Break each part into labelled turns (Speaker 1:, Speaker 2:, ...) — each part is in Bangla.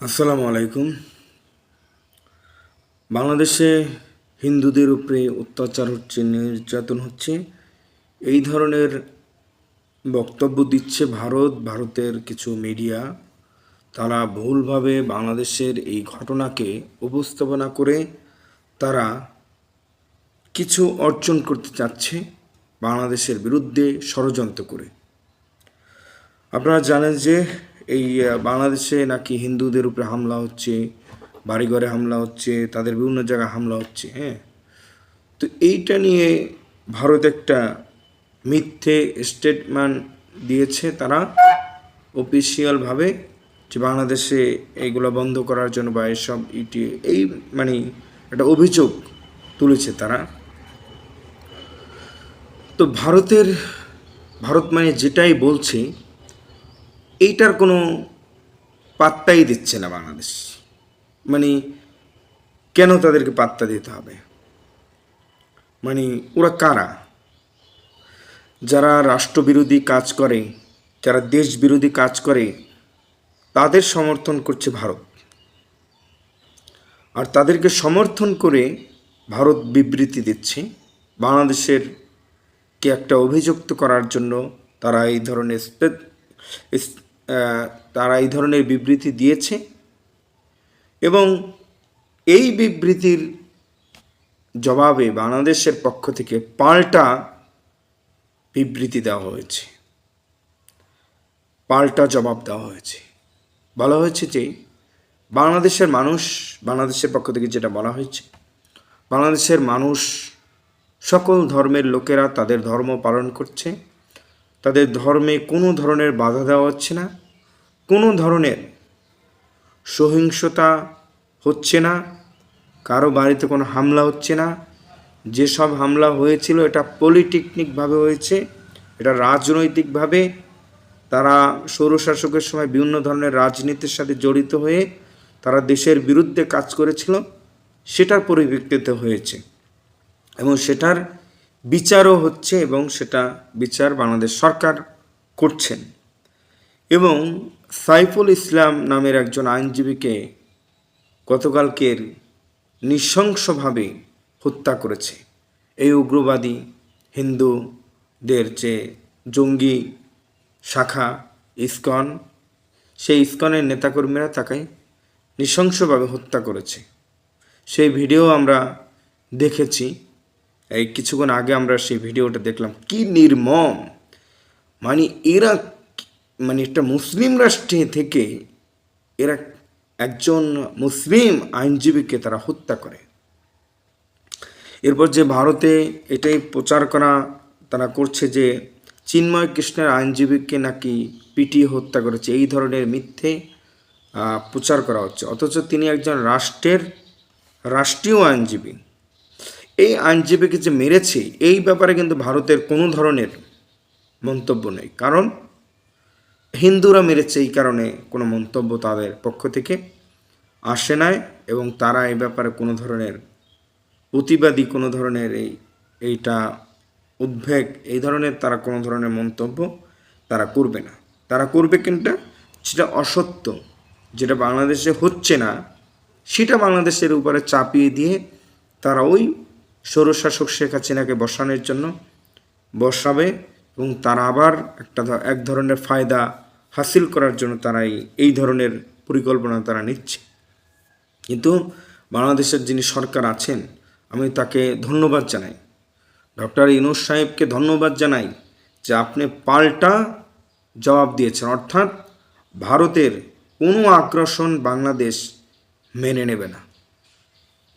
Speaker 1: আসসালামু আলাইকুম। বাংলাদেশে হিন্দুদের উপরে অত্যাচার হচ্ছে, নির্যাতন হচ্ছে। এই ধরনের বক্তব্য দিচ্ছে ভারত, ভারতের কিছু মিডিয়া। তারা ভুলভাবে বাংলাদেশের এই ঘটনাকে উপস্থাপনা করে তারা কিছু অর্জন করতে চাচ্ছে বাংলাদেশের বিরুদ্ধে ষড়যন্ত্র করে। আপনারা জানেন যে এই বাংলাদেশে নাকি হিন্দুদের উপরে হামলা হচ্ছে, বাড়িঘরে হামলা হচ্ছে, তাদের বিভিন্ন জায়গায় হামলা হচ্ছে হ্যাঁ? তো এইটা নিয়ে ভারত একটা মিথ্যে স্টেটমেন্ট দিয়েছে তারা অফিসিয়ালভাবে যে বাংলাদেশে এইগুলো বন্ধ করার জন্য বা এসব ইটি, এই মানে একটা অভিযোগ তুলেছে তারা। তো ভারতের, ভারত মানে যেটাই বলছে এইটার কোনো পাত্তাই দিচ্ছে না বাংলাদেশ। মানে কেন তাদেরকে পাত্তা দিতে হবে? মানে ওরা কারা? যারা রাষ্ট্রবিরোধী কাজ করে, যারা দেশ বিরোধী কাজ করে, তাদের সমর্থন করছে ভারত। আর তাদেরকে সমর্থন করে ভারত বিবৃতি দিচ্ছে। বাংলাদেশের কে একটা অভিযুক্ত করার জন্য তারা এই ধরনের তারা এই ধরনের বিবৃতি দিয়েছে এবং এই বিবৃতির জবাবে বাংলাদেশের পক্ষ থেকে পাল্টা বিবৃতি দেওয়া হয়েছে। পাল্টা জবাব দেওয়া হয়েছে। বলা হয়েছে যে, বাংলাদেশের মানুষ, বাংলাদেশের পক্ষ থেকে যেটা বলা হয়েছে, বাংলাদেশের মানুষ সকল ধর্মের লোকেরা তাদের ধর্ম পালন করছে। তাদের ধর্মে কোনো ধরনের বাধা দেওয়া হচ্ছে না। কোনো ধরনের সহিংসতা হচ্ছে না, কারও বাড়িতে কোনো হামলা হচ্ছে না। যেসব হামলা হয়েছিল, এটা পলিটেকনিকভাবে হয়েছে, এটা রাজনৈতিকভাবে। তারা সৌরশাসকের সময় বিভিন্ন ধরনের রাজনীতির সাথে জড়িত হয়ে তারা দেশের বিরুদ্ধে কাজ করেছিল, সেটার পরিপ্রেক্ষিতে হয়েছে। এবং সেটার বিচারও হচ্ছে এবং সেটা বিচার বাংলাদেশ সরকার করছেন। এবং সাইফুল ইসলাম নামের একজন আইনজীবীকে গতকালকের নৃশংসভাবে হত্যা করেছে। এই উগ্রবাদী হিন্দুদের যে জঙ্গি শাখা ইস্কন, সেই ইস্কনের নেতাকর্মীরা তাকে নৃশংসভাবে হত্যা করেছে। সেই ভিডিও আমরা দেখেছি। এই কিছুক্ষণ আগে আমরা সেই ভিডিওটা দেখলাম। কি নির্মম! মানে এরা মানে একটা মুসলিম রাষ্ট্রে থেকে এরা একজন মুসলিম আইনজীবীকে তারা হত্যা করে। এরপর যে ভারতে এটাই প্রচার করা তারা করছে যে চিন্ময় কৃষ্ণের আইনজীবীকে নাকি পিটিয়ে হত্যা করেছে, এই ধরনের মিথ্যে প্রচার করা হচ্ছে। অথচ তিনি একজন রাষ্ট্রের রাষ্ট্রীয় আইনজীবী। এই আইনজীবীকে যে মেরেছে, এই ব্যাপারে কিন্তু ভারতের কোনো ধরনের মন্তব্য নেই। কারণ হিন্দুরা মেরেছে এই কারণে কোনো মন্তব্য তাদের পক্ষ থেকে আসে নাই এবং তারা এই ব্যাপারে কোনো ধরনের প্রতিবাদী কোনো ধরনের এই, এইটা উদ্বেগ, এই ধরনের তারা কোনো ধরনের মন্তব্য তারা করবে না। তারা করবে কিন্তু যেটা অসত্য, যেটা বাংলাদেশে হচ্ছে না, সেটা বাংলাদেশের উপরে চাপিয়ে দিয়ে তারা ওই স্বৈরশাসক শেখ হাসিনাকে বসানোর জন্য বসাবে। এবং তারা আবার একটা এক ধরনের ফায়দা হাসিল করার জন্য তারা এই ধরনের পরিকল্পনা তারা নিচ্ছে। কিন্তু বাংলাদেশের যিনি সরকার আছেন, আমি তাকে ধন্যবাদ জানাই। ডক্টর ইনুস সাহেবকে ধন্যবাদ জানাই যে আপনি পাল্টা জবাব দিয়েছেন। অর্থাৎ ভারতের কোনো আগ্রাসন বাংলাদেশ মেনে নেবে না।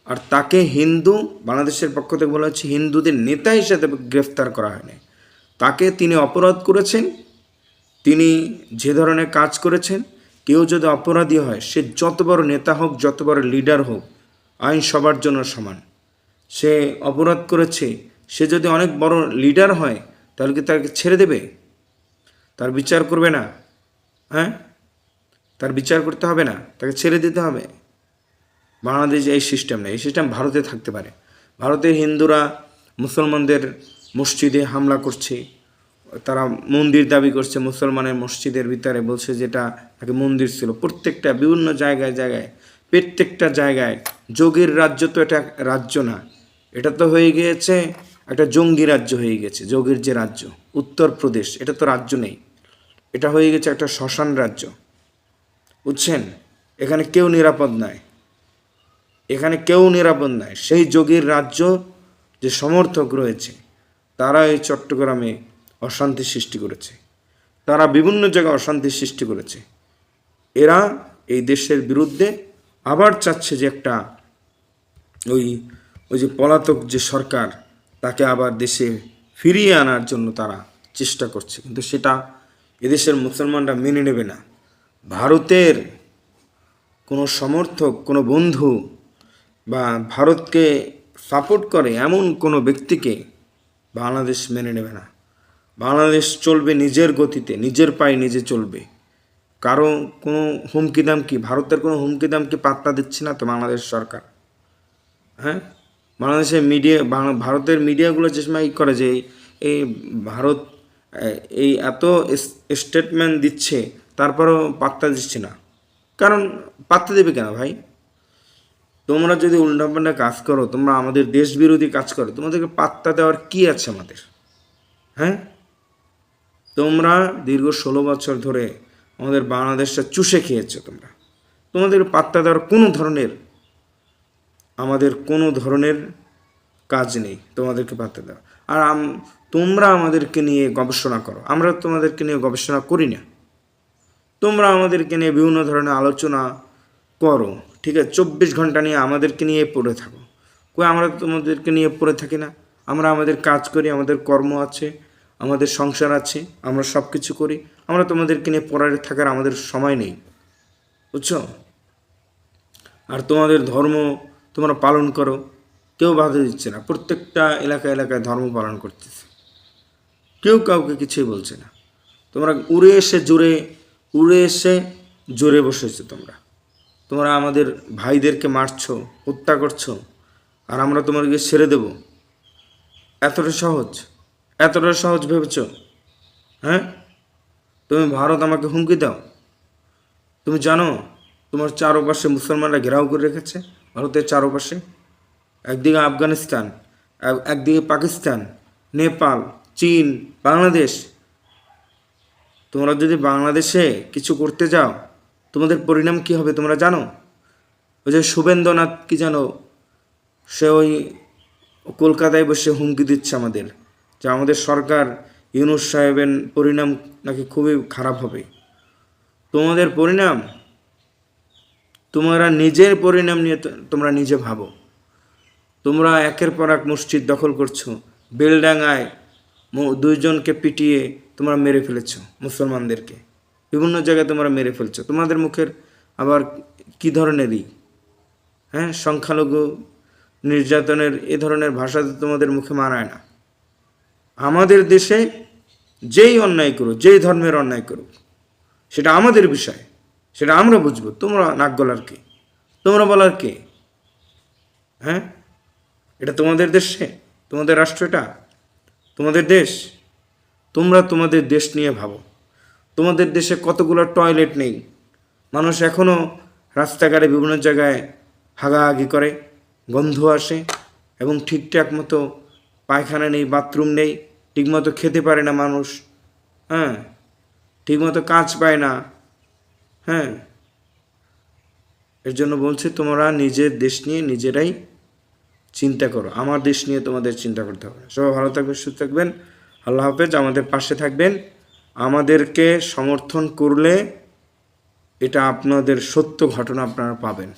Speaker 1: আর তাকে হিন্দু, বাংলাদেশের পক্ষ থেকে বলা হচ্ছে হিন্দুদের নেতা হিসেবে গ্রেফতার করা হয়নি। তাকে তিনি অপরাধ করেছেন, তিনি যে ধরনের কাজ করেছেন, কেউ যদি অপরাধী হয়, সে যত বড় নেতা হোক, যত বড় লিডার হোক, আইন সবার জন্য সমান। সে অপরাধ করেছে, সে যদি অনেক বড় লিডার হয়, তাহলে কি তাকে ছেড়ে দেবে? তার বিচার করবে না। হ্যাঁ? তার বিচার করতে হবে না, তাকে ছেড়ে দিতে হবে। বাংলাদেশে এই সিস্টেম নেই। এই সিস্টেম ভারতে থাকতে পারে। ভারতের হিন্দুরা, মুসলমানদের মসজিদে হামলা করছে, তারা মন্দির দাবি করছে, মুসলমানের মসজিদের ভিতরে বলছে যেটা আগে মন্দির ছিল। প্রত্যেকটা বিভিন্ন জায়গায় জায়গায়, প্রত্যেকটা জায়গায়, যোগীর রাজ্য তো এটা রাজ্য না, এটা তো হয়ে গিয়েছে একটা জঙ্গি রাজ্য হয়ে গেছে যোগীর যে রাজ্য, উত্তরপ্রদেশ, এটা তো রাজ্য নেই। এটা হয়ে গেছে একটা শ্মশান রাজ্য। বুঝছেন? এখানে কেউ নিরাপদ নয় এখানে কেউ নিরাপদ নয় সেই যোগীর রাজ্য যে সমর্থক রয়েছে তারা এই চট্টগ্রামে অশান্তি সৃষ্টি করেছে। তারা বিভিন্ন জায়গায় অশান্তি সৃষ্টি করেছে। এরা এই দেশের বিরুদ্ধে আবার চাচ্ছে যে একটা ওই ওই যে পলাতক যে সরকার, তাকে আবার দেশে ফিরিয়ে আনার জন্য তারা চেষ্টা করছে। কিন্তু সেটা এদেশের মুসলমানরা মেনে নেবে না। ভারতের কোনো সমর্থক, কোনো বন্ধু বা ভারতকে সাপোর্ট করে এমন কোনো ব্যক্তিকে বাংলাদেশ মেনে নেবে না। বাংলাদেশ চলবে নিজের গতিতে, নিজের পায়ে নিজে চলবে। কারও কোনো হুমকি দামকি, ভারতের কোনো হুমকি দামকি পাত্তা দিচ্ছে না তো বাংলাদেশ সরকার। হ্যাঁ? বাংলাদেশের মিডিয়া ভারতের মিডিয়াগুলো যে সময় করে যে এই ভারত এই এত স্টেটমেন্ট দিচ্ছে, তারপরেও পাত্তা দিচ্ছে না। কারণ পাত্তা দেবে কেন ভাই? তোমরা যদি উল্টাপাল্টা কাজ করো, তোমরা আমাদের দেশ বিরোধী কাজ করো, তোমাদেরকে পাত্তা দেওয়ার কি আছে আমাদের? হ্যাঁ? তোমরা দীর্ঘ ষোলো বছর ধরে আমাদের বাংলাদেশটা চুষে খেয়েছো তোমরা। তোমাদের পাত্তা দেওয়ার কোনো ধরনের, আমাদের কোনো ধরনের কাজ নেই তোমাদেরকে পাত্তা দেওয়া। আর তোমরা আমাদেরকে নিয়ে গবেষণা করো। আমরা তোমাদেরকে নিয়ে গবেষণা করি না। তোমরা আমাদেরকে নিয়ে বিভিন্ন ধরনের আলোচনা করো। ঠিক আছে, চব্বিশ ঘণ্টা নিয়ে আমাদেরকে নিয়ে পড়ে থাকো। কই আমরা তোমাদেরকে নিয়ে পড়ে থাকি না? আমরা আমাদের কাজ করি, আমাদের কর্ম আছে, আমাদের সংসার আছে, আমরা সব কিছু করি। আমরা তোমাদেরকে নিয়ে পড়ে থাকার আমাদের সময় নেই। বুঝছ? আর তোমাদের ধর্ম তোমরা পালন করো, কেউ বাধা দিচ্ছে না। প্রত্যেকটা এলাকা এলাকায় ধর্ম পালন করতেছে। কেউ কাউকে কিছুই বলছে না। তোমরা উড়ে এসে জোরে উড়ে এসে জোরে বসেছো তোমরা। তোমরা আমাদের ভাইদেরকে মারছো, হত্যা করছ, আর আমরা তোমাদেরকে ছেড়ে দেব। এতটা সহজ? এতটা সহজ ভেবেছ? হ্যাঁ? তুমি ভারত আমাকে হুমকি দাও। তুমি জানো, তোমার চারপাশে মুসলমানরা ঘেরাও করে রেখেছে, ভারতের চারপাশে। একদিকে আফগানিস্তান একদিকে পাকিস্তান, নেপাল, চীন, বাংলাদেশ। তোমরা যদি বাংলাদেশে কিছু করতে যাও তোমাদের পরিণাম কি হবে তোমরা জানো? ওই যে শুভেন্দ্রনাথ কি জানো সে ওই কলকাতায় বসে হুমকি দিচ্ছে আমাদের, যে আমাদের সরকার ইউনুস সাহেবের পরিণাম নাকি খুবই খারাপ হবে। তোমাদের পরিণাম, তোমরা নিজের পরিণাম নিয়ে তোমরা নিজে ভাবো। তোমরা একের পর এক মসজিদ দখল করছ, বেলডাঙ্গায় ম- দুইজনকে পিটিয়ে তোমরা মেরে ফেলেছো মুসলমানদেরকে। বিভিন্ন জায়গায় তোমরা মেরে ফেলছো। তোমাদের মুখের আবার কি ধরনেরই? হ্যাঁ সংখ্যালঘু নির্যাতনের এ ধরনের ভাষা তো তোমাদের মুখে মানায় না। আমাদের দেশে যেই অন্যায় করুক, যেই ধর্মের অন্যায় করুক, সেটা আমাদের বিষয়, সেটা আমরা বুঝব। তোমরা নাক গলার কে? তোমরা বলার কে? হ্যাঁ? এটা তোমাদের দেশে তোমাদের রাষ্ট্র এটা? তোমাদের দেশ? তোমরা তোমাদের দেশ নিয়ে ভাবো। তোমাদের দেশে কতগুলো টয়লেট নেই? মানুষ এখনও রাস্তাঘাটে বিভিন্ন জায়গায় হাগাহাগি করে, গন্ধ আসে এবং ঠিকঠাক মতো পায়খানা নেই, বাথরুম নেই, ঠিকমতো খেতে পারে না মানুষ। হ্যাঁ ঠিকমতো কাজ পায় না। হ্যাঁ এর জন্য বলছি তোমরা নিজের দেশ নিয়ে নিজেরাই চিন্তা করো। আমার দেশ নিয়ে তোমাদের চিন্তা করতে হবে। সবাই ভালো থাকবেন, সুস্থ থাকবেন। আল্লাহ হাফেজ। আমাদের পাশে থাকবেন। আমাদেরকে সমর্থন করলে এটা আপনাদের সত্য ঘটনা আপনারা পাবেন।